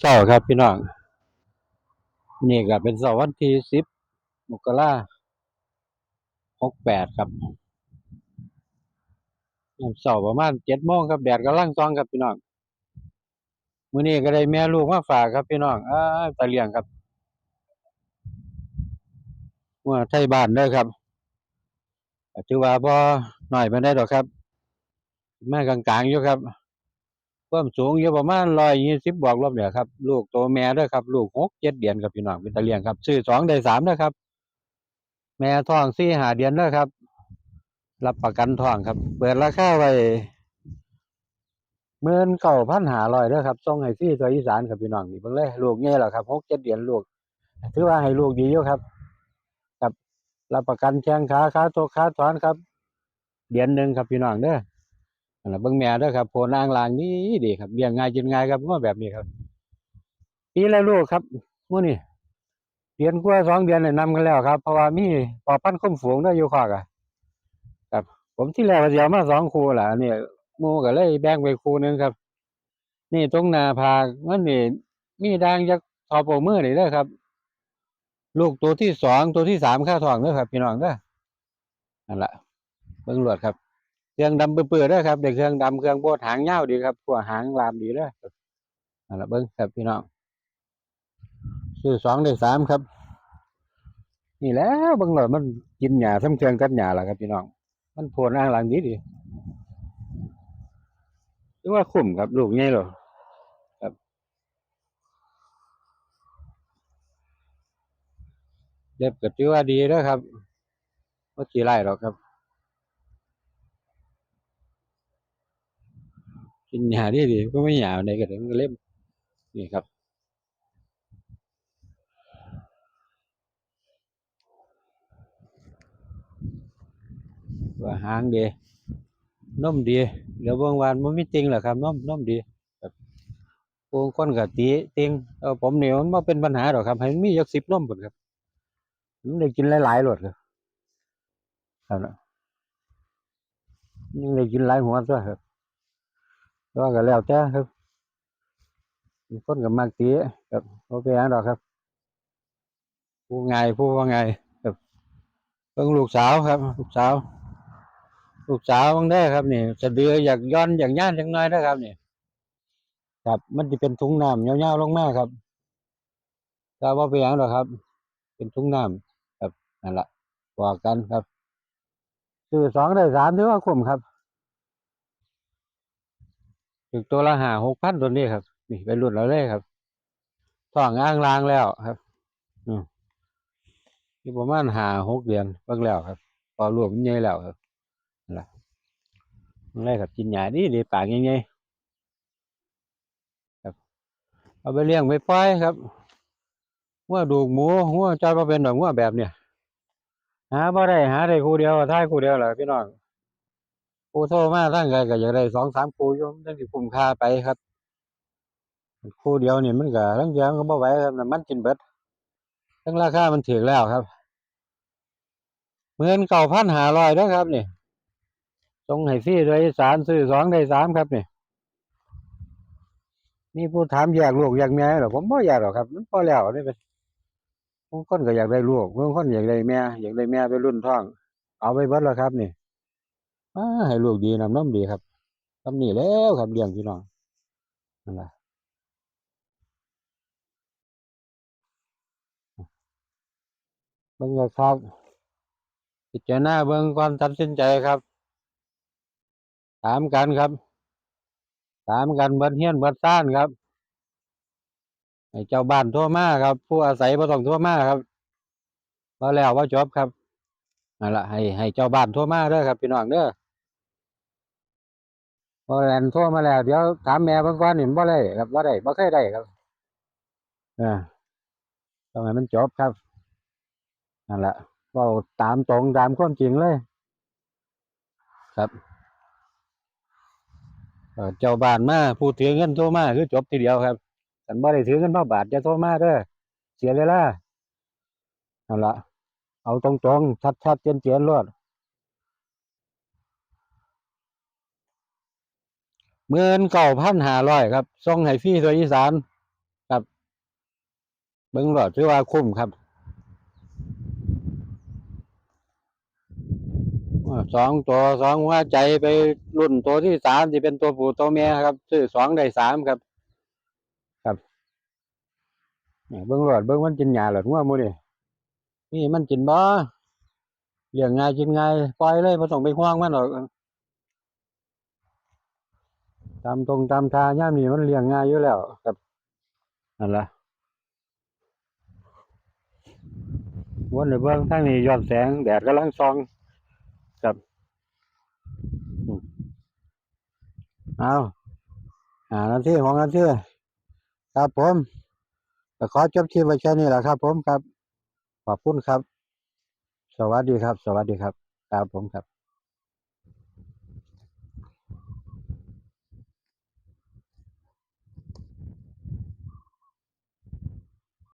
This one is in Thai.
เช้าครับพี่น้องนี่ก็เป็นเสาร์วันที่สิบมกราหกแปดครับเสาร์ประมาณเจ็ดโมงครับแดดกำลังซองครับพี่น้องมื้อนี้ก็ได้แม่ลูกมาฝากครับพี่น้องอ้าตาเลี้ยงครับว่าไทยบ้านเด้อครับถือว่าบ่น้อยปานใดดอกครับ แมากลางๆอยู่ครับ ความสูงอยู่ประมาณ120บบวกลบเนี่ยครับลูกโตแม่ด้อครับ ลูก6 7เจ็ดเดือนครับพี่น้องเป็นตาเลียงครับซื้อสองได้สามเด้อครับ แม่ท้อง4 5เดือนด้อครับ รับประกันท้องครับ เปิดราคาไว้19,500เก่าพันหาลอยด้อครับส่งให้ฟรีตัวอีสานครับพี่น้องนี่เบิ่งเลยลูกใหญ่แล้วครับ6 7เจ็ดเดือนลูกถือว่าให้ลูกดีอยู่ครับครับรับประกันแข้งขาขาตกขาถอนครับ เดือนหนึ่งครับพี่น้องเด้อ นะเบิ่งแม่เด้อครับโพนางลางนี่ดีครับเลี้ยงง่ายกินง่ายครับง้อแบบนี้ครับปีละลูกครับมื้อนี้เดือนกว่าสองเดือนเนี่ยนำกันแล้วครับ เพราะว่ามีพอพันธุ์คุ้มฝูงเด้ออยู่คอกอะครับ ผมที่แรกว่าสิเอามาสองคู่ล่ะอันนี้หมู่ก็เลยแบ่งไปคู่หนึงครับ นี่ตรงนาผากมันนี่มีด่างจากทอโปมือนี่เด้อครับ ลูกตัวที่สองตัวที่สามค่าทองเด้อครับ พี่น้องเด้อนั่นละเบิ่งรวดครับ เครื่องดำเปื้อยๆเด้อครับเด็กเครื่องดำเครื่องโบดหางยาวดีครับพวหางลามดีเด้อครับนั่นล่ะเบิ่งครับพี่น้องซื้อสองได้สามครับ นี่แล้วเบิ่งรวดมันกินหญ้าซ้ำเครื่องกัดหญ้าล่ะครับพี่น้อง มันโพนอ้างหลังดีดีถือว่าคุ้มครับลูกใหญ่หรอครับ เล็บก็ถือว่าดีเด้อครับบ่ขี้ไล่หรอกครับ กินหญ้าดีดีก็ไม่หญ้าในก็ถึงเล็บนี่ครับว่าหางดีนมดีเดี๋ยวบิ่งวานมันมีติงแหละครับนมนมดีครับผู้คนก็ติติงเออผมเนี่มันบ่เป็นปัญหาดอกครับ ให้มันมีจัก10นมพุ่นครับมันได้กินหลายๆโลดครับครับนะยังได้กินหลายหัวตัวครับ แต่ว่าก็แล้วแต่ครับบางคนก็มักติครับบ่เป็นหยังดอกครับ ผู้ง่ายผู้ว่าง่ายครับเบิ่งลูกสาวครับ ลูกสาว ลูกสาวบิ่งเด้ครับนี่สะดืออยากย้อนอยากย่านจักหน่อยเด้อครับนี่ครับมันสิเป็นถุงน้ำยาวๆลงมาครับก็บ่าเป็นหยังดอกครับ เป็นถุงน้ำครับนั่นแหละบอกกันครับซื้อสองได้สามถือว่าคุ้มครับ ถึงตัวละห้าหกพันตัวนี้ครับ นี่ไปรุ่นเราเลยครับท้องอ้างลางแล้วครับอืมอยู่ประมาณห้าหกเดือนเบิ่งแล้วครับพอลูกมันใหญ่แล้วครับนั่นล่ะมันเลยครับกินหญ้าดีดีปากใหญ่ๆครับ เอาไปเลี้ยงไปปล่อยครับงัวดูกหมูงัวจอยบ่เป็นดอกงัวแบบเนี้ยหาบ่ได้หาได้คู่เดียวท้ายคู่เดียวแหละพี่น้อง ผู้โทรมาทางไกลก็อยากได้สองสามคู่อยู่มันจังสิคุ้มค่าไปครับ คู่เดียวนี่มันก็ลางเที่ยมันก็บ่ไหวครับน้ำมันกินเบิดทั้งราคามันถูกแล้วครับ19,500เด้อครับนี่ส่งให้ฟรีโดยสารซื้อสองได้สามครับนี่มีผู้ถามอยากลูกอยากแม่เหรอผมบ่อยากหรอกครับ มันพอแล้วนี่เป็นบางคนก็อยากได้ลูกบางคนอยากได้แม่อยากได้แม่ไปรุ่นท้อง เอาไปเบิดแล้วครับนี่ ให้ลูกดีน้ำนมดีครับทำนี่แล้วครับเลี้ยงพี่น้องนั่นล่ะเบิ่งก็ครับพิจารณาเบิ่งก่อนตัดสินใจครับ ถามกันครับ ถามกันเบิดเฮียนเบิดซ่านครับให้เจ้าบ้านโทรมาครับ ผู้อาศัยบ่ต้องโทรมาครับบ่าแล้วบ่าจบครับนั่นล่ะให้ให้เจ้าบ้านโทรมาเด้อครับพี่น้องเด้อ บ่แล่นโทรมาแล้วเดี๋ยวถามแม่เบิ่งก่อนนี่บ่ได้ครับบ่ได้บ่เคยได้ครับออต้องให้มันจบครับนั่นล่ะเว้าตามตรงตามความจริงเลย ครับเจ้าบ้านมาผู้ถือเงินโทรมาคือจบทีเดียวครับคันบ่ได้ถือเงินมาบาทอย่าโทรมาเด้อเสียเวลานั่นละเอาตรงๆชัดๆเจนๆโลด 19,500ครับส่งให้ฟรีทั่วอีสานคบิ้งหลอดถือว่าคุ้มครับสองตัวสองหัวใจไปรุ่นตัวที่สามที่เป็นตัวผู้ตัวเมียครับซื้อสองได้สามครับ ครับเบิ้งหลอดเบิ้งมันกินหญ้าหลอดหัวมูนี่นี่มันกินบ่เลี้ยงง่ายกินง่ายปล่อยเลยบ่ต้องไปห่วงมันหรอก ตามตรงตามทางย่ามนี่มันเลี้ยงง่ายอยู่แล้วครับนั่นละวนไปเบื้องทางนี้ย้อนแสงแดดกำลังส่องครับเอาอ่านาที่ของนาที่ครับผมขอจบที่ไว้แค่นี้แหละครับผมครับ ขอบคุณครับ สวัสดีครับ สวัสดีครับ ครับผมครับ